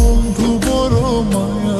বন্ধু বড় মায়া।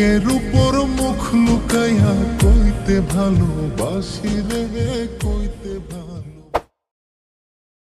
মুখের উপর মুখ লুকাইয়া কইতে ভালোবাসি রে কইতে ভালো